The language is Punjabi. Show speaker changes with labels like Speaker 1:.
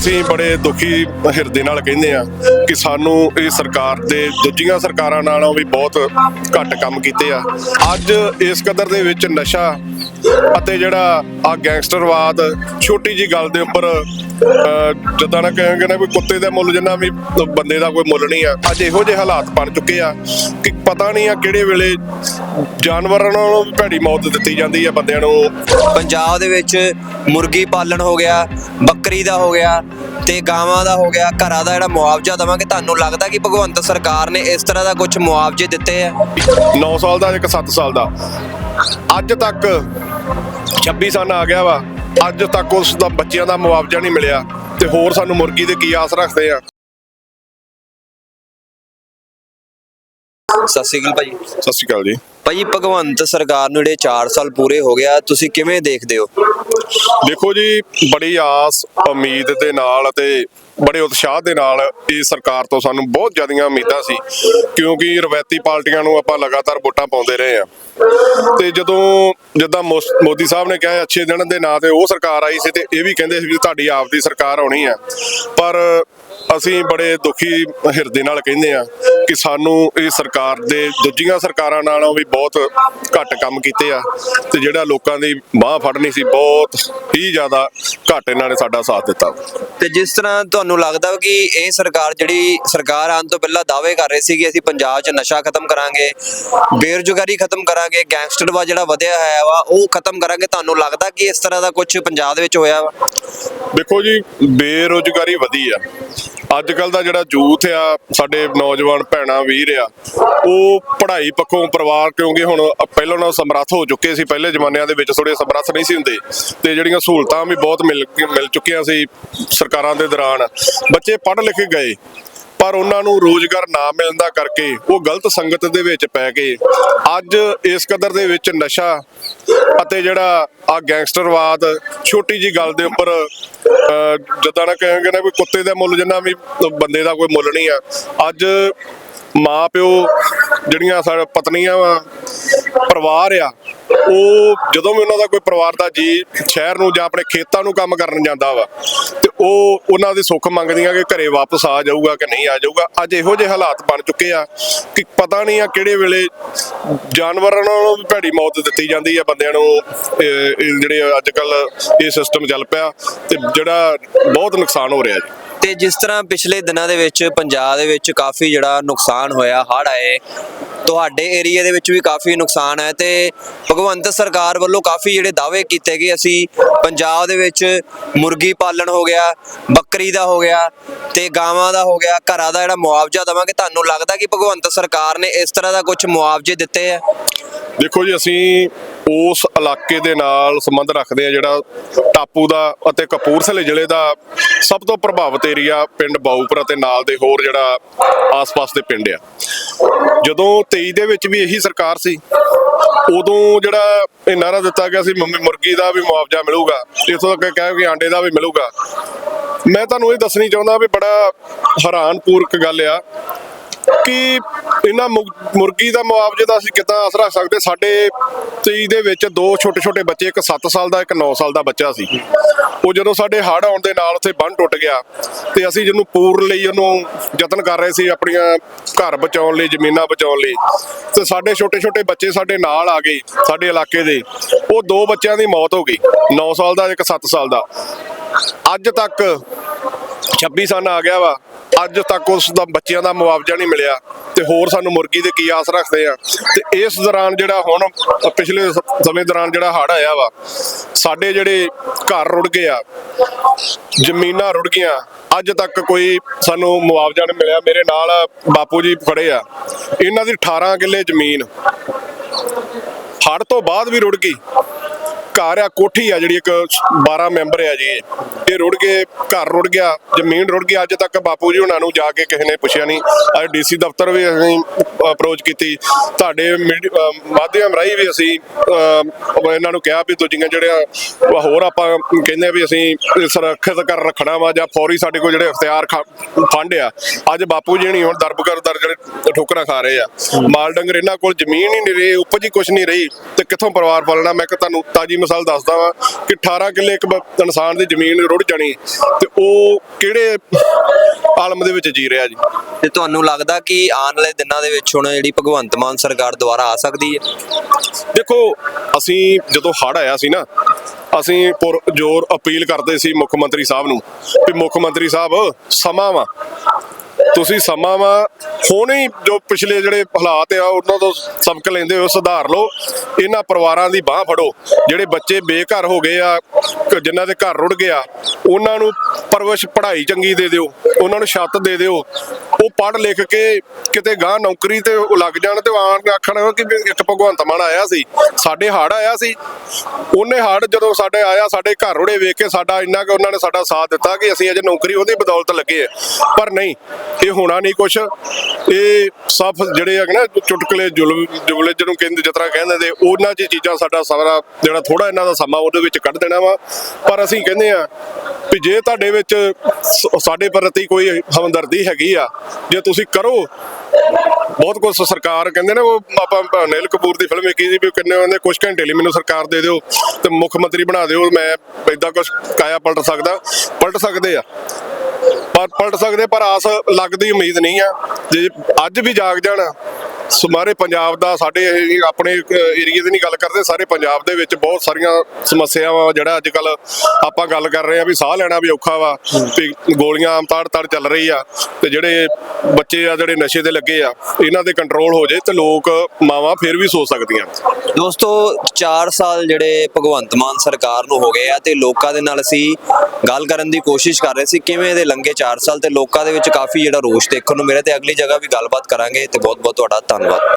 Speaker 1: ਅਸੀਂ ਬੜੇ ਦੁਖੀ ਹਿਰਦੇ ਨਾਲ ਕਹਿੰਦੇ ਆ ਕਿ ਸਾਨੂੰ ਇਹ ਸਰਕਾਰ ਦੇ ਦੂਜੀਆਂ ਸਰਕਾਰਾਂ ਨਾਲੋਂ ਵੀ ਬਹੁਤ ਘੱਟ ਕੰਮ ਕੀਤੇ ਆ। ਅੱਜ ਇਸ ਕਦਰ ਦੇ ਵਿੱਚ ਨਸ਼ਾ ਅਤੇ ਜਿਹੜਾ ਆ ਗੈਂਗਸਟਰਵਾਦ ਛੋਟੀ ਜੀ ਗੱਲ ਦੇ ਉੱਪਰ ਅਹ, ਜਿੱਦਾਂ ਨਾ ਕਹਾਂਗੇ ਨਾ ਵੀ ਕੁੱਤੇ ਦਾ ਮੁੱਲ ਜਿੰਨਾ ਵੀ ਬੰਦੇ ਦਾ ਕੋਈ ਮੁੱਲ ਨਹੀਂ ਆ ਅੱਜ ਇਹੋ ਜਿਹੇ ਹਾਲਾਤ ਬਣ ਚੁੱਕੇ ਆ ਕਿ ਪਤਾ ਨਹੀਂ ਆ ਕਿਹੜੇ ਵੇਲੇ ਜਾਨਵਰਾਂ ਨੂੰ ਭੈੜੀ ਮੌਤ ਦਿੱਤੀ ਜਾਂਦੀ ਆ ਬੰਦਿਆਂ ਨੂੰ।
Speaker 2: ਪੰਜਾਬ ਦੇ ਵਿੱਚ ਮੁਰਗੀ ਪਾਲਣ ਹੋ ਗਿਆ ਬੱਕਰੀ ਦਾ ਹੋ ਗਿਆ ਤੇ ਗਾਵਾਂ ਦਾ ਹੋ ਗਿਆ ਘਰਾਂ ਦਾ ਜਿਹੜਾ ਮੁਆਵਜ਼ਾ ਦਵਾਂਗੇ ਤੁਹਾਨੂੰ ਲੱਗਦਾ ਕਿ ਭਗਵੰਤ ਸਰਕਾਰ ਨੇ ਇਸ ਤਰ੍ਹਾਂ ਦਾ ਕੁਝ ਮੁਆਵਜ਼ੇ ਦਿੱਤੇ ਆ?
Speaker 1: 9 ਸਾਲ ਦਾ ਇੱਕ 7 ਸਾਲ ਦਾ? ਅੱਜ ਤੱਕ 26 ਸਾਲ ਆ ਗਿਆ ਵਾ ਅੱਜ ਤੱਕ ਉਸ ਦਾ ਬੱਚਿਆਂ ਦਾ ਮੁਆਵਜ਼ਾ ਨਹੀਂ ਮਿਲਿਆ ਤੇ ਹੋਰ ਸਾਨੂੰ ਮੁਰਗੀ ਦੇ ਕੀ ਆਸ ਰੱਖਦੇ ਆ?
Speaker 2: ਸਤਿ ਸ਼੍ਰੀ ਅਕਾਲ ਭਾਜੀ
Speaker 1: ਸਤਿ ਸ਼੍ਰੀ ਅਕਾਲ ਜੀ।
Speaker 2: ਭਾਜੀ ਭਗਵੰਤ ਸਰਕਾਰ ਨੂੰ ਜਿਹੜੇ 4 ਸਾਲ ਪੂਰੇ ਹੋ ਗਿਆ ਤੁਸੀਂ ਕਿਵੇਂ ਦੇਖਦੇ ਹੋ?
Speaker 1: ਦੇਖੋ ਜੀ, ਬੜੀ ਆਸ, ਉਮੀਦ ਦੇ ਨਾਲ ਅਤੇ ਬੜੇ ਉਤਸ਼ਾਹ ਦੇ ਨਾਲ ਇਹ ਸਰਕਾਰ ਤੋਂ ਸਾਨੂੰ ਬਹੁਤ ਜ਼ਿਆਦੀਆਂ ਉਮੀਦਾਂ ਸੀ, ਕਿਉਂਕਿ ਰਵਾਇਤੀ ਪਾਰਟੀਆਂ ਨੂੰ ਆਪਾਂ ਲਗਾਤਾਰ ਵੋਟਾਂ ਪਾਉਂਦੇ ਰਹੇ ਆ ਤੇ ਜਦੋਂ ਜਿੱਦਾਂ ਮੋਸ- ਮੋਦੀ ਸਾਹਿਬ ਨੇ ਕਿਹਾ, ਅੱਛੇ ਦਿਨ ਦੇ ਨਾਂ ਤੇ ਉਹ ਸਰਕਾਰ ਆਈ ਸੀ ਤੇ ਇਹ ਵੀ ਕਹਿੰਦੇ ਸੀ ਵੀ ਤੁਹਾਡੀ ਆਪ ਦੀ ਸਰਕਾਰ ਆਉਣੀ ਆ। ਪਰ ਅਸੀਂ ਬੜੇ ਦੁਖੀ ਹਿਰਦੇ ਨਾਲ ਕਹਿੰਦੇ ਆ ਕਿ ਸਾਨੂੰ ਇਹ ਸਰਕਾਰ ਦੇ ਦੂਜੀਆਂ ਸਰਕਾਰਾਂ ਨਾਲੋਂ ਵੀ ਬਹੁਤ ਘੱਟ ਕੰਮ ਕੀਤੇ ਆ ਤੇ ਜਿਹੜਾ ਲੋਕਾਂ ਦੀ ਬਾਹ ਫੜਨੀ ਸੀ ਬਹੁਤ ਹੀ ਜ਼ਿਆਦਾ ਘੱਟ ਇਹਨਾਂ ਨੇ ਸਾਡਾ ਸਾਥ ਦਿੱਤਾ।
Speaker 2: ਤੇ ਜਿਸ ਤਰ੍ਹਾਂ ਤੁਹਾਨੂੰ ਲੱਗਦਾ ਕਿ ਇਹ ਸਰਕਾਰ ਜਿਹੜੀ ਸਰਕਾਰ ਆਉਣ ਤੋਂ ਪਹਿਲਾਂ ਦਾਅਵੇ ਕਰ ਰਹੀ ਸੀ ਕਿ ਅਸੀਂ ਪੰਜਾਬ 'ਚ ਨਸ਼ਾ ਖਤਮ ਕਰਾਂਗੇ ਬੇਰੁਜ਼ਗਾਰੀ ਖਤਮ ਕਰਾਂਗੇ ਗੈਂਗਸਟਰਵਾ ਜਿਹੜਾ ਵਧਿਆ ਹੋਇਆ ਵਾ ਉਹ ਖਤਮ ਕਰਾਂਗੇ ਤੁਹਾਨੂੰ ਲੱਗਦਾ ਕਿ ਇਸ ਤਰ੍ਹਾਂ ਦਾ ਕੁਝ ਪੰਜਾਬ ਦੇ ਵਿੱਚ ਹੋਇਆ ਵਾ?
Speaker 1: ਦੇਖੋ ਜੀ ਬੇਰੋਜ਼ਗਾਰੀ ਵਧੀ ਆ। ਅੱਜ ਕੱਲ ਦਾ ਜਿਹੜਾ ਯੂਥ ਆ, ਸਾਡੇ ਨੌਜਵਾਨ ਭੈਣਾਂ, ਵੀਰ ਆ, ਉਹ ਪੜ੍ਹਾਈ ਪੱਖੋਂ ਪਰਿਵਾਰ, ਕਿਉਂਕਿ ਹੁਣ ਪਹਿਲਾਂ ਨਾਲੋਂ ਸਮਰੱਥ ਹੋ ਚੁੱਕੇ ਸੀ, ਪਹਿਲੇ ਜ਼ਮਾਨਿਆਂ ਦੇ ਵਿੱਚ ਥੋੜੇ ਸਮਰੱਥ ਨਹੀਂ ਸੀ ਹੁੰਦੇ, ਤੇ ਜਿਹੜੀਆਂ ਸਹੂਲਤਾਂ ਵੀ ਬਹੁਤ ਮਿਲ ਮਿਲ ਚੁੱਕੀਆਂ ਸੀ ਸਰਕਾਰਾਂ ਦੇ ਦੌਰਾਨ, ਬੱਚੇ ਪੜ੍ਹ ਲਿਖ ਗਏ ਪਰ ਉਹਨਾਂ ਨੂੰ ਰੋਜ਼ਗਾਰ ਨਾ ਮਿਲਣ ਦਾ ਕਰਕੇ ਉਹ ਗਲਤ ਸੰਗਤ ਦੇ ਵਿੱਚ ਪੈ ਕੇ ਅੱਜ ਇਸ ਕਦਰ ਦੇ ਵਿੱਚ ਨਸ਼ਾ ਅਤੇ ਜਿਹੜਾ ਆ ਗੈਂਗਸਟਰਵਾਦ ਛੋਟੀ ਜੀ ਗੱਲ ਦੇ ਉੱਪਰ ਅਹ, ਜਿੱਦਾਂ ਨਾ ਕਹਾਂਗੇ ਨਾ ਵੀ ਕੁੱਤੇ ਦਾ ਮੁੱਲ ਜਿੰਨਾ ਵੀ ਬੰਦੇ ਦਾ ਕੋਈ ਮੁੱਲ ਨਹੀਂ ਆ। ਅੱਜ ਮਾਂ ਪਿਓ ਜਿਹੜੀਆਂ ਸਾਡੇ ਪਤਨੀਆਂ ਵਾ ਪਰਿਵਾਰ ਆ ਉਹ ਜਦੋਂ ਵੀ ਉਹਨਾਂ ਦਾ ਕੋਈ ਪਰਿਵਾਰ ਦਾ ਜੀ ਸ਼ਹਿਰ ਨੂੰ ਜਾਂ ਆਪਣੇ ਖੇਤਾਂ ਨੂੰ ਕੰਮ ਕਰਨ ਜਾਂਦਾ ਵਾ, ਤੇ ਉਹ ਉਹਨਾਂ ਦੇ ਸੁੱਖ ਮੰਗਦੀਆਂ ਕਿ ਘਰੇ ਵਾਪਸ ਆ ਜਾਊਗਾ ਕਿ ਨਹੀਂ ਆ ਜਾਊਗਾ, ਅੱਜ ਇਹੋ ਜਿਹੇ ਹਾਲਾਤ ਬਣ ਚੁੱਕੇ ਆ ਕਿ ਪਤਾ ਨਹੀਂ ਆ ਕਿਹੜੇ ਵੇਲੇ ਜਾਨਵਰਾਂ ਨੂੰ ਵੀ ਭੈੜੀ ਮੌਤ ਦਿੱਤੀ ਜਾਂਦੀ ਆ, ਬੰਦਿਆਂ ਨੂੰ ਜਿਹੜੇ ਅੱਜ ਕੱਲ ਇਹ ਸਿਸਟਮ ਚੱਲ ਪਿਆ, ਤੇ ਜਿਹੜਾ ਬਹੁਤ ਨੁਕਸਾਨ ਹੋ ਰਿਹਾ ਜੀ।
Speaker 2: ਤੇ ਜਿਸ ਤਰ੍ਹਾਂ ਪਿਛਲੇ ਦਿਨਾਂ ਦੇ ਵਿੱਚ ਪੰਜਾਬ ਦੇ ਵਿੱਚ ਕਾਫੀ ਜਿਹੜਾ ਨੁਕਸਾਨ ਹੋਇਆ, ਹੜ੍ਹ ਆਏ, ਤੁਹਾਡੇ ਏਰੀਆ ਦੇ ਵਿੱਚ ਵੀ ਕਾਫੀ ਨੁਕਸਾਨ ਹੈ ਤੇ ਭਗਵੰਤ ਸਰਕਾਰ ਵੱਲੋਂ ਕਾਫੀ ਜਿਹੜੇ ਦਾਅਵੇ ਕੀਤੇ ਗਏ। ਅਸੀਂ ਪੰਜਾਬ ਦੇ ਵਿੱਚ ਮੁਰਗੀ ਪਾਲਣ ਹੋ ਗਿਆ, ਬੱਕਰੀ ਦਾ ਹੋ ਗਿਆ ਤੇ ਗਾਵਾਂ ਦਾ ਹੋ ਗਿਆ, ਘਰਾਂ ਦਾ ਜਿਹੜਾ ਮੁਆਵਜ਼ਾ ਦਵਾਂਗੇ, ਤੁਹਾਨੂੰ ਲੱਗਦਾ ਕਿ ਭਗਵੰਤ ਸਰਕਾਰ ਨੇ ਇਸ ਤਰ੍ਹਾਂ ਦਾ ਕੁਝ ਮੁਆਵਜ਼ੇ ਦਿੱਤੇ ਆ?
Speaker 1: ਦੇਖੋ ਜੀ, ਅਸੀਂ ਉਸ ਇਲਾਕੇ ਦੇ ਨਾਲ ਸੰਬੰਧ ਰੱਖਦੇ ਆ ਜਿਹੜਾ ਟਾਪੂ ਦਾ ਅਤੇ ਕਪੂਰਥਲੇ ਜ਼ਿਲ੍ਹੇ ਦਾ ਸਭ ਤੋਂ ਪ੍ਰਭਾਵਿਤ ਏਰੀਆ ਪਿੰਡ ਬਾਊਪੁਰ ਅਤੇ ਨਾਲ ਦੇ ਹੋਰ ਜਿਹੜਾ ਆਸ-ਪਾਸ ਦੇ ਪਿੰਡ ਆ। ਜਦੋਂ 23 ਦੇ ਵਿੱਚ ਵੀ ਇਹੀ ਸਰਕਾਰ ਸੀ, ਉਦੋਂ ਜਿਹੜਾ ਇਹ ਨਾਰਾ ਦਿੱਤਾ ਗਿਆ ਸੀ ਮੁਰਗੀ ਦਾ ਵੀ ਮੁਆਵਜ਼ਾ ਮਿਲੂਗਾ, ਇਥੋਂ ਤੱਕ ਕਹਿ ਕਿ ਆਂਡੇ ਦਾ ਵੀ ਮਿਲੂਗਾ। ਮੈਂ ਤੁਹਾਨੂੰ ਇਹ ਦੱਸਣੀ ਚਾਹੁੰਦਾ ਵੀ ਬੜਾ ਹੈਰਾਨਪੂਰਕ ਗੱਲ ਆ ਕਿ ਇਹਨਾਂ ਮੁਰਗੀ ਦਾ ਮੁਆਵਜ਼ੇ ਦਾ ਅਸੀਂ ਕਿੱਦਾਂ ਅਸਰ ਰੱਖ ਸਕਦੇ? ਸਾਡੇ 23 ਦੇ ਵਿੱਚ ਦੋ ਛੋਟੇ ਛੋਟੇ ਬੱਚੇ, ਇੱਕ 7 ਸਾਲ ਦਾ, ਇੱਕ 9 ਸਾਲ ਦਾ ਬੱਚਾ ਸੀ। ਉਹ ਜਦੋਂ ਸਾਡੇ ਹੜ੍ਹ ਆਉਣ ਦੇ ਨਾਲ ਉੱਥੇ ਬੰਨ ਟੁੱਟ ਗਿਆ ਤੇ ਅਸੀਂ ਜਿਹਨੂੰ ਪੂਰਨ ਲਈ ਉਹਨੂੰ ਯਤਨ ਕਰ ਰਹੇ ਸੀ ਆਪਣੀਆਂ ਘਰ ਬਚਾਉਣ ਲਈ, ਜ਼ਮੀਨਾਂ ਬਚਾਉਣ ਲਈ। ਤੇ ਸਾਡੇ ਛੋਟੇ ਛੋਟੇ ਬੱਚੇ ਸਾਡੇ ਨਾਲ ਆ ਗਏ, ਸਾਡੇ ਇਲਾਕੇ ਦੇ। ਉਹ ਦੋ ਬੱਚਿਆਂ ਦੀ ਮੌਤ ਹੋ ਗਈ 9 ਸਾਲ ਦਾ, ਇੱਕ 7 ਸਾਲ ਦਾ। ਅੱਜ ਤੱਕ 26 ਸਾਲ ਆ ਗਿਆ ਵਾ। ਅੱਜ ਤੱਕ ਉਸ ਦਾ ਬੱਚਿਆਂ ਦਾ ਮੁਆਵਜ਼ਾ ਨਹੀਂ ਮਿਲਿਆ। ਤੇ ਹੋਰ ਸਾਨੂੰ ਮੁਰਗੀ ਦੇ ਕੀ ਆਸ ਰੱਖਦੇ ਆ। ਤੇ ਇਸ ਦੌਰਾਨ ਜਿਹੜਾ ਹੁਣ, ਪਿਛਲੇ ਸਮੇਂ ਦੌਰਾਨ ਜਿਹੜਾ ਹੜ੍ਹ ਆਇਆ ਵਾ, ਸਾਡੇ ਜਿਹੜੇ ਘਰ ਰੁੜ ਗਏ ਆ, ਜ਼ਮੀਨਾਂ ਰੁੜ ਗਈਆਂ, ਅੱਜ ਤੱਕ ਕੋਈ ਸਾਨੂੰ ਮੁਆਵਜ਼ਾ ਨਹੀਂ ਮਿਲਿਆ। ਮੇਰੇ ਨਾਲ ਬਾਪੂ ਜੀ ਖੜੇ ਆ। ਇਹਨਾਂ ਦੀ 18 ਕਿੱਲੇ ਜ਼ਮੀਨ। ਹੜ੍ਹ ਤੋਂ ਬਾਅਦ ਵੀ ਰੁੜ ਗਈ। ਘਰ ਆ, ਕੋਠੀ ਆ ਜਿਹੜੀ ਇੱਕ 12 ਮੈਂਬਰ ਆ ਜੀ। ਇਹ। ਰੁੜ ਗਏ ਘਰ ਰੁੜ ਗਿਆ, ਜ਼ਮੀਨ ਰੁੜ ਗਈ। ਅੱਜ ਤੱਕ ਬਾਪੂ ਜੀ ਉਹਨਾਂ ਨੂੰ ਜਾ ਕੇ ਕਿਸੇ ਨੇ ਪੁੱਛਿਆ ਨਹੀਂ। ਅੱਜ ਡੀਸੀ ਦਫ਼ਤਰ ਵੀ ਅਸੀਂ ਅਪਰੋਚ ਕੀਤੀ। ਤੁਹਾਡੇ ਮਾਧਿਅਮ ਰਾਹੀਂ ਵੀ ਅਸੀਂ ਇਹਨਾਂ ਨੂੰ ਕਿਹਾ ਵੀ ਦੂਜੀਆਂ ਜਿਹੜੀਆਂ ਹੋਰ ਆਪਾਂ ਕਹਿੰਦੇ ਵੀ ਅਸੀਂ ਸੁਰੱਖਿਅਤ ਕਰ ਰੱਖਣਾ ਵਾ ਜਾਂ ਫੌਰੀ ਸਾਡੇ ਕੋਲ ਜਿਹੜੇ ਅਖਤਿਆਰ ਖ- ਫੰਡ ਆ। ਅੱਜ ਬਾਪੂ ਜੀ ਨਹੀਂ, ਹੁਣ ਦਰਬਕਰ ਦਰ ਜਿਹੜੇ ਠੋਕਰਾਂ ਖਾ ਰਹੇ ਆ। ਮਾਲ ਡੰਗਰ ਇਹਨਾਂ ਕੋਲ ਜ਼ਮੀਨ ਹੀ ਨਹੀਂ ਰਹੀ, ਉਪਜ ਹੀ ਕੁਛ ਨਹੀਂ ਰਹੀ। ਤੇ ਕਿੱਥੋਂ ਪਰਿਵਾਰ ਪਾਲਣਾ? ਮੈਂ ਕਿ ਤੁਹਾਨੂੰ ਤਾਜੀ ਮਿਸਾਲ ਦੱਸਦਾ ਵਾਂ ਕਿ 18 ਕਿੱਲੇ ਇੱਕ ਇਨਸਾਨ ਦੀ ਜ਼ਮੀਨ ਰੁੜ ਜਾਣੀ ਤੇ ਉਹ ਕਿਹੜੇ ਆਲਮ ਦੇ ਵਿੱਚ ਜੀ ਰਿਹਾ ਜੀ?
Speaker 2: ਤੇ ਤੁਹਾਨੂੰ ਲੱਗਦਾ ਕਿ ਆਉਣ ਵਾਲੇ ਦਿਨਾਂ ਦੇ ਵਿੱਚ ਹੁਣ ਜਿਹੜੀ ਭਗਵੰਤ ਮਾਨ ਸਰਕਾਰ ਦੁਬਾਰਾ ਆ ਸਕਦੀ ਹੈ?
Speaker 1: ਦੇਖੋ ਅਸੀਂ ਜਦੋਂ ਹੜ ਆਇਆ ਸੀ ਨਾ ਅਸੀਂ ਪੁਰ ਜ਼ੋਰ ਅਪੀਲ ਕਰਦੇ ਸੀ ਮੁੱਖ ਮੰਤਰੀ ਸਾਹਿਬ ਨੂੰ ਵੀ ਮੁੱਖ ਮੰਤਰੀ ਸਾਹਿਬ ਸਮਾਂ ਵਾ। ਤੁਸੀਂ ਸਮਾਂ ਵਾ, ਹੁਣੇ ਹੀ ਜੋ ਪਿਛਲੇ ਜਿਹੜੇ ਹਾਲਾਤ ਆ, ਉਹਨਾਂ ਤੋਂ ਸਬਕ ਲੈਂਦੇ ਹੋ ਸੁਧਾਰ ਲਓ। ਇਹਨਾਂ ਪਰਿਵਾਰਾਂ ਦੀ ਬਾਹ ਫੜੋ। ਜਿਹੜੇ ਬੱਚੇ ਬੇਘਰ ਹੋ ਗਏ ਆ ਜਿਨ੍ਹਾਂ ਦੇ ਘਰ ਰੁੜ ਗਿਆ, ਉਹਨਾਂ ਨੂੰ ਪਰਵਰਿਸ਼ ਪੜ੍ਹਾਈ ਚੰਗੀ ਦੇ ਦਿਓ, ਉਹਨਾਂ ਨੂੰ ਛੱਤ ਦੇ ਦਿਓ। ਉਹ ਪੜ੍ਹ ਲਿਖ ਕੇ ਕਿਤੇ ਗਾਂ ਨੌਕਰੀ ਤੇ ਲੱਗ ਜਾਣ ਤੇ ਆਣ ਆਖਣ ਕਿ ਇੱਕ ਭਗਵੰਤ ਮਾਨ ਆਇਆ ਸੀ। ਸਾਡੇ ਹੜ ਆਇਆ ਸੀ। ਉਹਨੇ ਹੜ ਜਦੋਂ ਸਾਡੇ ਆਇਆ, ਸਾਡੇ ਘਰ ਰੁੜੇ ਵੇਖ ਕੇ ਸਾਡਾ ਇੰਨਾ ਕਿ ਉਹਨਾਂ ਨੇ ਸਾਡਾ ਸਾਥ ਦਿੱਤਾ ਕਿ ਅਸੀਂ ਅਜੇ ਨੌਕਰੀ ਉਹਦੀ ਬਦੌਲਤ ਲੱਗੇ ਆ। ਪਰ ਨਹੀਂ, ਇਹ ਹੋਣਾ ਨਹੀਂ ਕੁਛ। ਇਹ ਸਭ ਜਿਹੜੇ ਹੈਗੇ ਨਾ, ਚੁਟਕਲੇ ਜ਼ੁਲਮ ਜੁਮਲੇ ਜਿਹਨੂੰ ਕਹਿੰਦੇ, ਜਿਸ ਤਰ੍ਹਾਂ ਕਹਿੰਦੇ ਨੇ, ਉਹਨਾਂ 'ਚ ਚੀਜ਼ਾਂ ਸਾਡਾ ਸਾਰਾ ਜਿਹੜਾ ਥੋੜਾ ਇਹਨਾਂ ਦਾ ਸਮਾਂ ਉਹਦੇ ਵਿੱਚ ਕੱਢ ਦੇਣਾ ਵਾ। ਪਰ ਅਸੀਂ ਕਹਿੰਦੇ ਆ ਵੀ ਜੇ ਤੁਹਾਡੇ ਵਿੱਚ ਸਾਡੇ ਪ੍ਰਤੀ ਕੋਈ ਹਮਦਰਦੀ ਹੈਗੀ ਆ, ਜੇ ਤੁਸੀਂ ਕਰੋ, ਬਹੁਤ ਕੁਝ ਸਰਕਾਰ ਕਹਿੰਦੇ ਨੇ, ਉਹ ਆਪਾਂ ਅਨਿਲ ਕਪੂਰ ਦੀ ਫਿਲਮ ਵੇਖੀ ਸੀ ਵੀ ਕਿੰਨੇ ਉਹਨੇ ਕੁਝ ਘੰਟੇ ਲਈ ਮੈਨੂੰ ਸਰਕਾਰ ਦੇ ਦਿਓ ਤੇ ਮੁੱਖ ਮੰਤਰੀ ਬਣਾ ਦਿਓ, ਮੈਂ ਇਦਾਂ ਕੁਝ ਕਾਇਆ ਪਲਟ ਸਕਦਾ। ਪਲਟ ਸਕਦੇ ਆ। ਪਰ ਪਲਟ ਸਕਦੇ, ਪਰ ਆਸ ਲੱਗਦੀ ਉਮੀਦ ਨਹੀਂ ਆ। ਜੇ ਅੱਜ ਵੀ ਜਾਗ ਜਾਣ, ਸਾਰੇ ਪੰਜਾਬ ਦਾ, ਸਾਡੇ ਆਪਣੇ ਏਰੀਆ ਦੀ ਨਹੀਂ ਗੱਲ ਕਰਦੇ, ਸਾਰੇ ਪੰਜਾਬ ਦੇ ਵਿੱਚ ਬਹੁਤ ਸਾਰੀਆਂ ਸਮੱਸਿਆਵਾਂ ਜਿਹੜਾ ਅੱਜ ਕੱਲ ਆਪਾਂ ਗੱਲ ਕਰ ਰਹੇ ਆ ਵੀ ਸਾਹ ਲੈਣਾ ਵੀ ਔਖਾ ਵਾ, ਵੀ ਗੋਲੀਆਂ ਆਮ ਤਾੜ ਤਾੜ ਚੱਲ ਰਹੀ ਆ, ਤੇ ਜਿਹੜੇ ਬੱਚੇ ਆ, ਜਿਹੜੇ ਨਸ਼ੇ ਤੇ ਲੱਗੇ ਆ, ਇਹਨਾਂ ਦੇ ਕੰਟਰੋਲ ਹੋ ਜੇ ਤੇ ਲੋਕ ਮਾਵਾਂ ਫਿਰ ਵੀ ਸੋ ਸਕਦੀਆਂ।
Speaker 2: ਦੋਸਤੋ 4 ਸਾਲ ਜਿਹੜੇ ਭਗਵੰਤ ਮਾਨ ਸਰਕਾਰ ਨੂੰ ਹੋ ਗਏ ਆ ਤੇ ਲੋਕਾਂ ਦੇ ਨਾਲ ਅਸੀਂ ਗੱਲ ਕਰਨ ਦੀ ਕੋਸ਼ਿਸ਼ ਕਰ ਰਹੇ ਸੀ, ਕਿਵੇਂ ਇਹਦੇ ਲੰਗੇ 4 ਸਾਲ ਤੇ ਲੋਕਾਂ ਦੇ ਵਿੱਚ ਕਾਫੀ ਜਿਹੜਾ ਰੋਸ਼ ਦੇਖਣ ਨੂੰ ਮਿਲਿਆ ਤੇ ਅਗਲੀ ਜਗ੍ਹਾ ਵੀ ਗੱਲਬਾਤ ਕਰਾਂਗੇ ਤੇ ਬਹੁਤ ਬਹੁਤ ਤੁਹਾਡਾ ਧੰਨਵਾਦ।